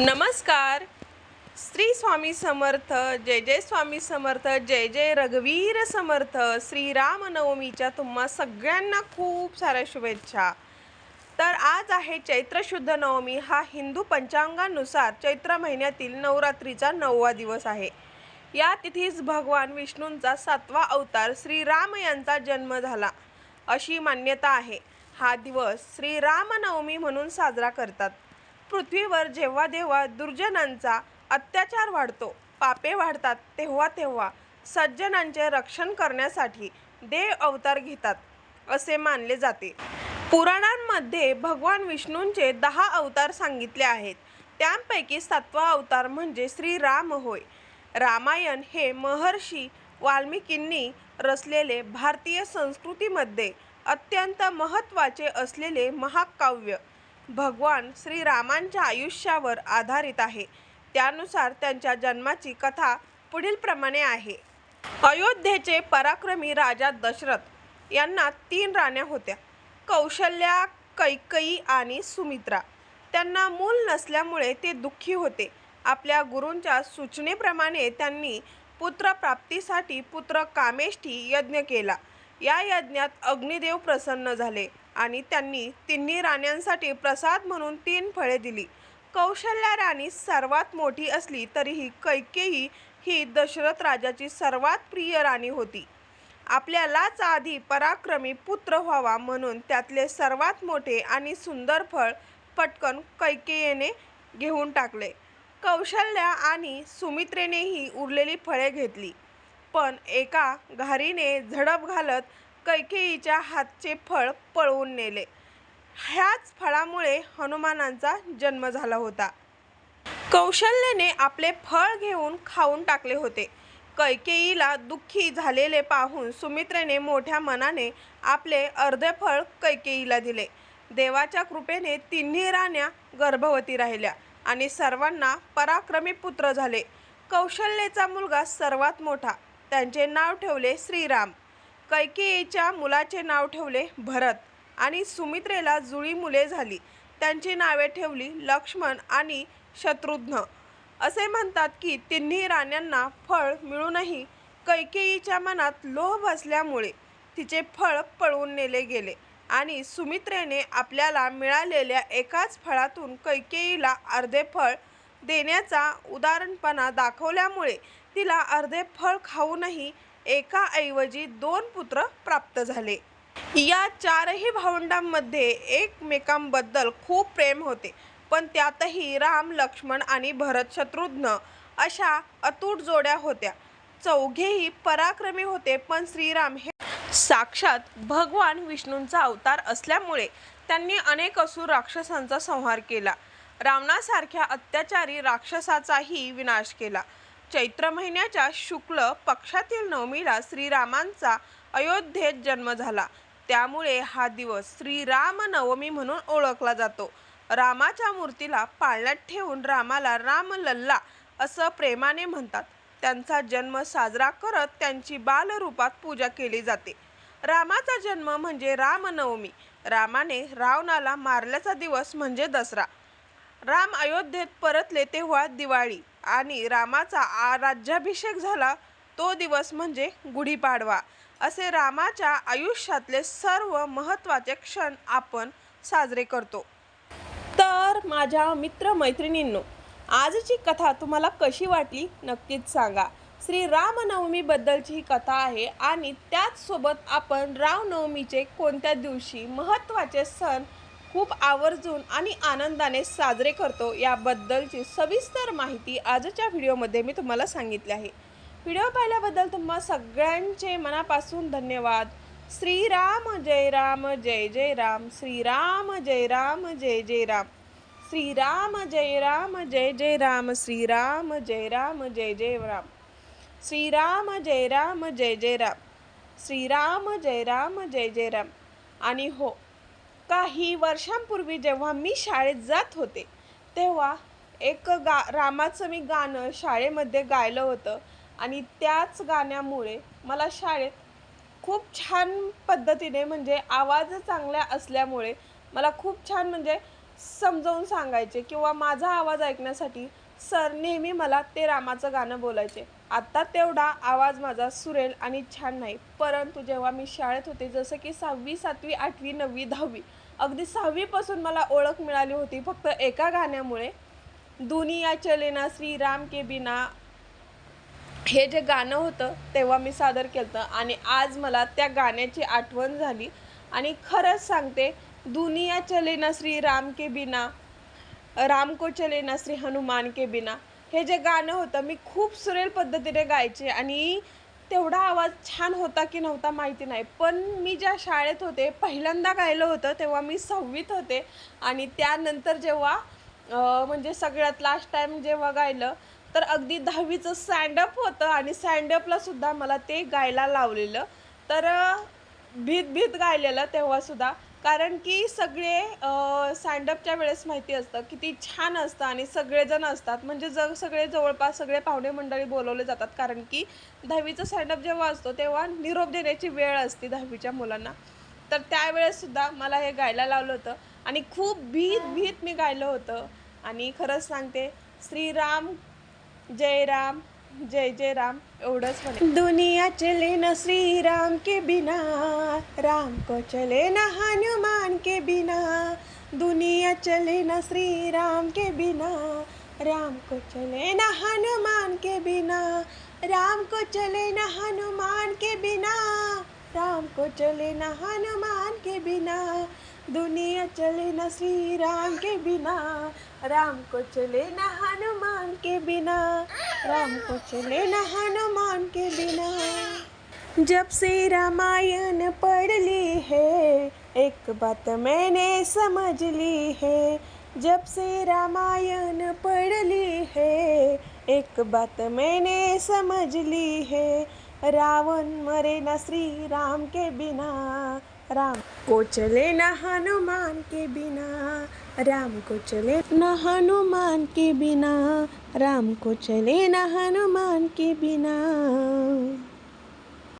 नमस्कार. श्री स्वामी समर्थ जय जय स्वामी समर्थ जय जय रघुवीर समर्थ श्रीराम नवमीच्या तुम्हा सगळ्यांना खूप साऱ्या शुभेच्छा. तर आज आहे चैत्र शुद्ध नवमी. हा हिंदू पंचांगानुसार चैत्र महिन्यातील नवरात्रीचा नववा दिवस आहे. या तिथीस भगवान विष्णूंचा सातवा अवतार श्रीराम यांचा जन्म झाला. अशी मान्यता आहे. हा दिवस श्रीरामनवमी म्हणून साजरा करतात. पृथ्वीवर जेव्हा जेव्हा दुर्जनांचा अत्याचार वाढतो पापे वाढतात तेव्हा तेव्हा सज्जनांचे रक्षण करण्यासाठी देव अवतार घेतात असे मानले जाते. पुराणांमध्ये भगवान विष्णूंचे दहा अवतार सांगितले आहेत. त्यांपैकी सातवा अवतार म्हणजे श्रीराम होय. रामायण हे महर्षी वाल्मिकींनी रचलेले भारतीय संस्कृतीमध्ये अत्यंत महत्त्वाचे असलेले महाकाव्य. भगवान श्रीरामांच्या आयुष्यावर आधारित आहे. त्यानुसार त्यांच्या जन्माची कथा पुढीलप्रमाणे आहे. अयोध्येचे पराक्रमी राजा दशरथ यांना तीन राण्या होत्या. कौशल्या कैकई आणि सुमित्रा. त्यांना मूल नसल्यामुळे ते दुःखी होते. आपल्या गुरूंच्या सूचनेप्रमाणे त्यांनी पुत्रप्राप्तीसाठी पुत्र कामेष्ठी यज्ञ केला. या यज्ञात अग्निदेव प्रसन्न झाले. आणि त्यांनी तिन्ही राण्यांसाठी प्रसाद म्हणून तीन फळे दिली. कौशल्या राणी सर्वात मोठी असली तरीही कैकेयी ही दशरथ राजाची सर्वात प्रिय राणी होती. आपल्यालाच आधी पराक्रमी पुत्र व्हावा म्हणून त्यातले सर्वात मोठे आणि सुंदर फळ पटकन कैकेयीने घेऊन टाकले. कौशल्या आणि सुमित्रेनेही उरलेली फळे घेतली. पण एका घारीने झडप घालत कैकेयीच्या हातचे फळ पळवून नेले. ह्याच फळामुळे हनुमानांचा जन्म झाला होता. कौशल्याने आपले फळ घेऊन खाऊन टाकले होते. कैकेयीला दुःखी झालेले पाहून सुमित्रेने मोठ्या मनाने आपले अर्धे फळ कैकेयीला दिले. देवाच्या कृपेने तिन्ही राण्या गर्भवती राहिल्या आणि सर्वांना पराक्रमी पुत्र झाले. कौशल्याचा मुलगा सर्वात मोठा. त्यांचे नाव ठेवले श्रीराम. कैकेयीच्या मुलाचे नाव ठेवले भरत आणि सुमित्रेला जुळी मुले झाली. त्यांची नावे ठेवली लक्ष्मण आणि शत्रुघ्न. असे म्हणतात की तिन्ही राण्यांना फळ मिळूनही कैकेयीच्या मनात लोभ असल्यामुळे तिचे फळ पळवून नेले गेले आणि सुमित्रेने आपल्याला मिळालेल्या एकाच फळातून कैकेयीला अर्धे फळ देण्याचा उदाहरणपणा दाखवल्यामुळे तिला अर्धे फळ खाऊनही एकाऐवजी दोन पुत्र प्राप्त झाले. या चारही भावंडांमध्ये एकमेकांबद्दल खूप प्रेम होते पण त्यातही राम लक्ष्मण आणि भरत शत्रुघ्न अशा अतूट जोड्या होत्या. चौघेही पराक्रमी होते पण श्रीराम हे साक्षात भगवान विष्णूंचा अवतार असल्यामुळे त्यांनी अनेक असुर राक्षसांचा संहार केला. रावणासारख्या अत्याचारी राक्षसाचाही विनाश केला. चैत्र महिन्याच्या शुक्ल पक्षातील नवमीला श्रीरामांचा अयोध्येत जन्म झाला. त्यामुळे हा दिवस श्रीराम नवमी म्हणून ओळखला जातो. रामाच्या मूर्तीला पाळण्यात ठेवून रामाला रामलल्ला असं प्रेमाने म्हणतात. त्यांचा जन्म साजरा करत त्यांची बालरूपात पूजा केली जाते. रामाचा जन्म म्हणजे रामनवमी रामाने रावणाला मारल्याचा दिवस म्हणजे दसरा. राम अयोध्येत परतले तेव्हा दिवाळी. आणि रामाचा राज्याभिषेक झाला तो दिवस म्हणजे गुढीपाडवा. असे रामाच्या आयुष्यातले सर्व महत्त्वाचे क्षण आपण साजरे करतो. तर माझ्या मित्रमैत्रिणींनो आजची कथा तुम्हाला कशी वाटली नक्कीच सांगा. श्री रामनवमीबद्दलची ही कथा आहे आणि त्याचसोबत आपण रामनवमीचे कोणत्या दिवशी महत्त्वाचे सण खूप आवर्जून आणि आनंदाने साजरे करतो याबद्दलची सविस्तर माहिती आजच्या व्हिडिओमध्ये मी तुम्हाला सांगितली आहे. व्हिडिओ पाहिल्याबद्दल तुम्हा सगळ्यांचे मनापासून धन्यवाद. श्रीराम जय राम जय जय राम. श्रीराम जय राम जय जय राम. श्रीराम जय राम जय जय राम. श्रीराम जय राम जय जय राम. श्रीराम जय राम जय जय राम. श्रीराम जय राम जय जय राम. आणि हो काही वर्षांपूर्वी जेव्हा मी शाळेत जात होते तेव्हा एक गा रामाचं मी गाणं शाळेमध्ये गायलं होतं आणि त्याच गाण्यामुळे मला शाळेत खूप छान पद्धतीने म्हणजे आवाज चांगला असल्यामुळे मला खूप छान म्हणजे समजावून सांगायचे किंवा माझा आवाज ऐकण्यासाठी सर नेहमी मला ते रामाचं गाणं बोलायचे. आत्ता तेवढा आवाज माझा सुरेल आणि छान नाही. परंतु जेव्हा मी शाळेत होते जसं की सहावी सातवी आठवी नववी दहावी अगदी सहावीपासून मला ओळख मिळाली होती फक्त एका गाण्यामुळे. दुनिया चलेना श्री श्रीराम के बिना. हे जे गाणं होतं तेव्हा मी सादर केलं आणि आज मला त्या गाण्याची आठवण झाली. आणि खरंच सांगते दुनिया चलेना श्री राम के बिना राम को श्री हनुमान के बिना. हे जे गाणं होतं मी खूप सुरेल पद्धतीने गायचे आणि तेवढा आवाज छान होता की नव्हता माहिती नाही. पण मी ज्या शाळेत होते पहिल्यांदा गायलं होतं तेव्हा मी सहावीत होते. आणि त्यानंतर जेव्हा म्हणजे सगळ्यात लास्ट टाईम जेव्हा गायलं तर अगदी दहावीचं स्टँडअप होतं आणि स्टँडअपला सुद्धा मला ते गायला लावलेलं. तर भीत भीत गायलेलं तेव्हासुद्धा कारण की सगळे स्टँडअपच्या वेळेस माहिती असतं किती छान असतं आणि सगळेजण असतात. म्हणजे जग सगळे जवळपास सगळे पाहुणे मंडळी बोलवले जातात कारण की दहावीचं स्टँडअप जेव्हा असतो तेव्हा निरोप देण्याची वेळ असते दहावीच्या मुलांना. तर त्यावेळेससुद्धा मला हे गायला लावलं होतं आणि खूप भीत भीत मी गायलं होतं. आणि खरंच सांगते श्रीराम जय राम. जय जय राम एवढंच म्हणे. दुनिया चले न श्रीराम के बिना राम को चले न हनुमान के बिना दुनिया चले न श्रीराम के बिना राम को चले न हनुमान के बिना राम को चले न हनुमान के बिना राम को चले न हनुमान के बिना दुनिया चले न श्री राम के बिना, राम को चले न हनुमान के बिना, राम को चले न हनुमान के बिना। जब से रामायण पढ़ ली है, एक बात मैंने समझ ली है, जब से रामायण पढ़ ली है, एक बात मैंने समझ ली है रावण मरे न श्री राम के बिना राम को चले न हनुमान के बिना राम को चले न हनुमान के बिना राम को चले न हनुमान के बिना।